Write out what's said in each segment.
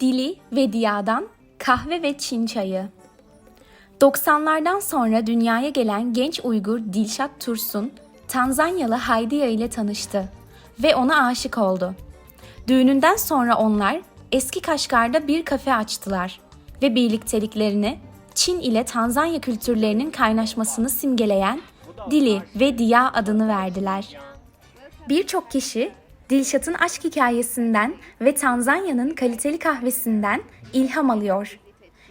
Dili ve Diya'dan kahve ve Çin çayı. 90'lardan sonra dünyaya gelen genç Uygur Dilşat Tursun, Tanzanyalı Haydiya ile tanıştı ve ona aşık oldu. Düğününden sonra onlar eski Kaşgar'da bir kafe açtılar ve birlikteliklerini Çin ile Tanzanya kültürlerinin kaynaşmasını simgeleyen Dili ve Diya adını verdiler. Birçok kişi Dilşat'ın aşk hikayesinden ve Tanzanya'nın kaliteli kahvesinden ilham alıyor.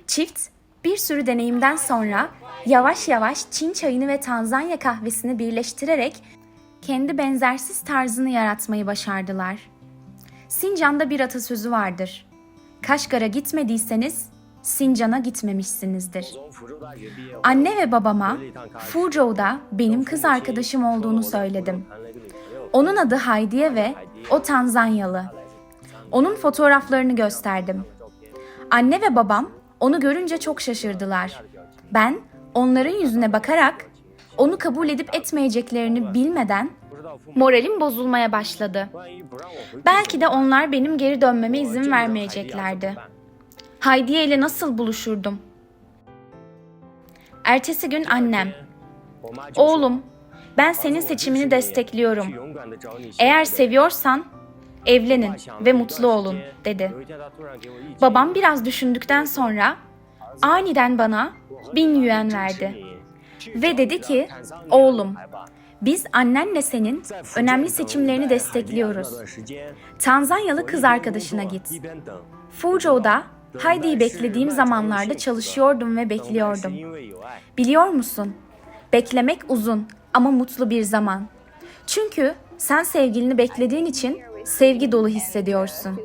Çift bir sürü deneyimden sonra yavaş yavaş Çin çayını ve Tanzanya kahvesini birleştirerek kendi benzersiz tarzını yaratmayı başardılar. Sincan'da bir atasözü vardır. Kaşgar'a gitmediyseniz Sincan'a gitmemişsinizdir. Anne ve babama Fuzhou'da benim kız arkadaşım olduğunu söyledim. Onun adı Haydiye ve o Tanzanyalı. Onun fotoğraflarını gösterdim. Anne ve babam onu görünce çok şaşırdılar. Ben onların yüzüne bakarak onu kabul edip etmeyeceklerini bilmeden moralim bozulmaya başladı. Belki de onlar benim geri dönmeme izin vermeyeceklerdi. Haydiye ile nasıl buluşurdum? Ertesi gün annem, oğlum ben senin seçimini destekliyorum. Eğer seviyorsan evlenin ve mutlu olun dedi. Babam biraz düşündükten sonra aniden bana bin yuan verdi. Ve dedi ki, oğlum biz annenle senin önemli seçimlerini destekliyoruz. Tanzanyalı kız arkadaşına git. Fuzhou'da Heidi'yi beklediğim zamanlarda çalışıyordum ve bekliyordum. Biliyor musun? Beklemek uzun ama mutlu bir zaman. Çünkü sen sevgilini beklediğin için sevgi dolu hissediyorsun.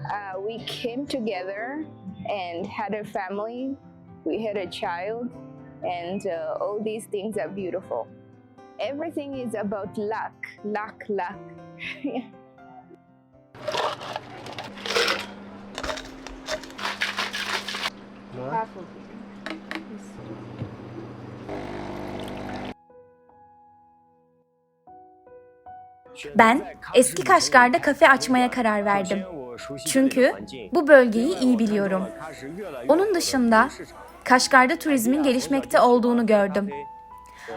Uh, we came together and had a family. We had a child, and uh, all these things are beautiful. Everything is about luck, luck, luck. Half. Ben eski Kaşgar'da kafe açmaya karar verdim. Çünkü bu bölgeyi iyi biliyorum. Onun dışında Kaşgar'da turizmin gelişmekte olduğunu gördüm.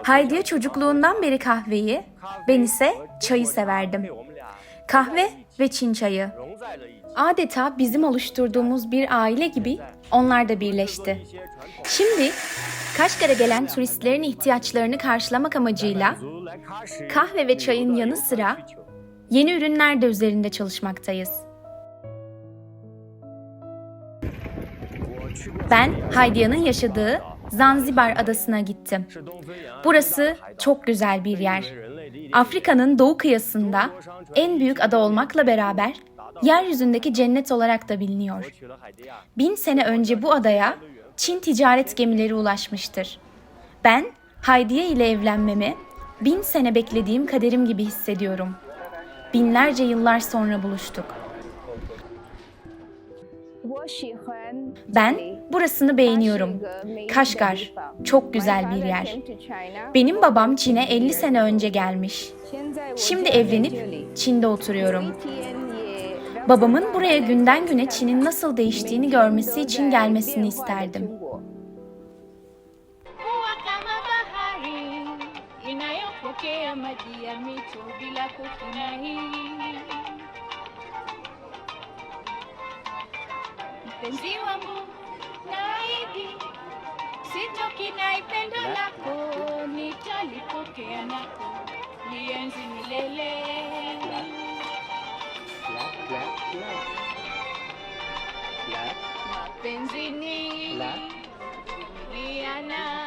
Haydiye çocukluğundan beri kahveyi, ben ise çayı severdim. Kahve ve Çin çayı. Adeta bizim oluşturduğumuz bir aile gibi onlar da birleşti. Şimdi Kaşgar'a gelen turistlerin ihtiyaçlarını karşılamak amacıyla kahve ve çayın yanı sıra yeni ürünler de üzerinde çalışmaktayız. Ben Haydiya'nın yaşadığı Zanzibar adasına gittim. Burası çok güzel bir yer. Afrika'nın doğu kıyısında en büyük ada olmakla beraber yeryüzündeki cennet olarak da biliniyor. Bin sene önce bu adaya Çin ticaret gemileri ulaşmıştır. Ben Haydiye ile evlenmemi bin sene beklediğim kaderim gibi hissediyorum. Binlerce yıllar sonra buluştuk. Ben burasını beğeniyorum. Kaşgar çok güzel bir yer. Benim babam Çin'e 50 sene önce gelmiş. Şimdi evlenip Çin'de oturuyorum. Babamın buraya günden güne Çin'in nasıl değiştiğini görmesi için gelmesini isterdim. inayopokea. Black love. Black. Mapenzi ni. Black. Kuingiliana.